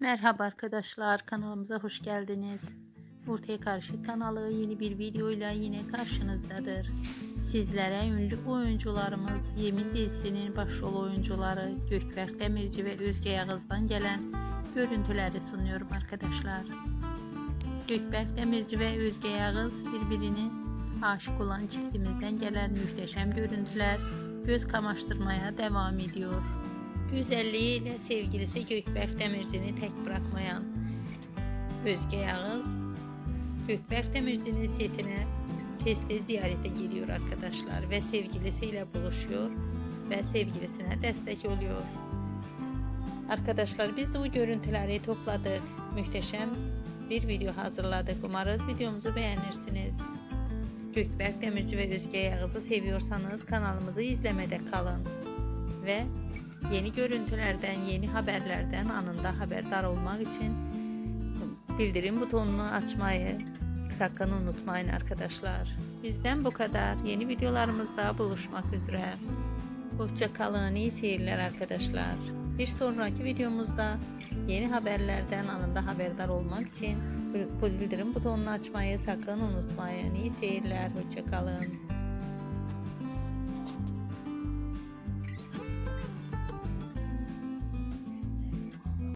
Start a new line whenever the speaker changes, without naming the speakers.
Merhaba arkadaşlar kanalımıza hoş geldiniz. Ortaya Karışık kanalı yeni bir videoyla yine karşınızdadır. Sizlere ünlü oyuncularımız Yemin dizisinin başrol oyuncuları Gökberk Demirci ve Özge Yağız'dan gelen görüntüleri sunuyorum arkadaşlar. Gökberk Demirci ve Özge Yağız birbirini aşık olan çiftimizden gelen muhteşem görüntüler göz kamaştırmaya devam ediyor. Güzelliğiyle sevgilisi Gökberk Demirci'ni tek bırakmayan Özge Yağız, Gökberk Demirci'nin setine tez tez ziyarete geliyor arkadaşlar ve sevgilisiyle buluşuyor ve sevgilisine destek oluyor. Arkadaşlar biz de bu görüntüleri topladık. Muhteşem bir video hazırladık. Umarız videomuzu beğenirsiniz. Gökberk Demirci ve Özge Yağız'ı seviyorsanız kanalımızı izlemede kalın. Ve yeni görüntülerden, yeni haberlerden anında haberdar olmak için bildirim butonunu açmayı sakın unutmayın arkadaşlar. Bizden bu kadar. Yeni videolarımızda buluşmak üzere. Hoşça kalın, iyi seyirler arkadaşlar. Bir sonraki videomuzda yeni haberlerden anında haberdar olmak için bildirim butonunu açmayı sakın unutmayın. İyi seyirler, hoşça kalın.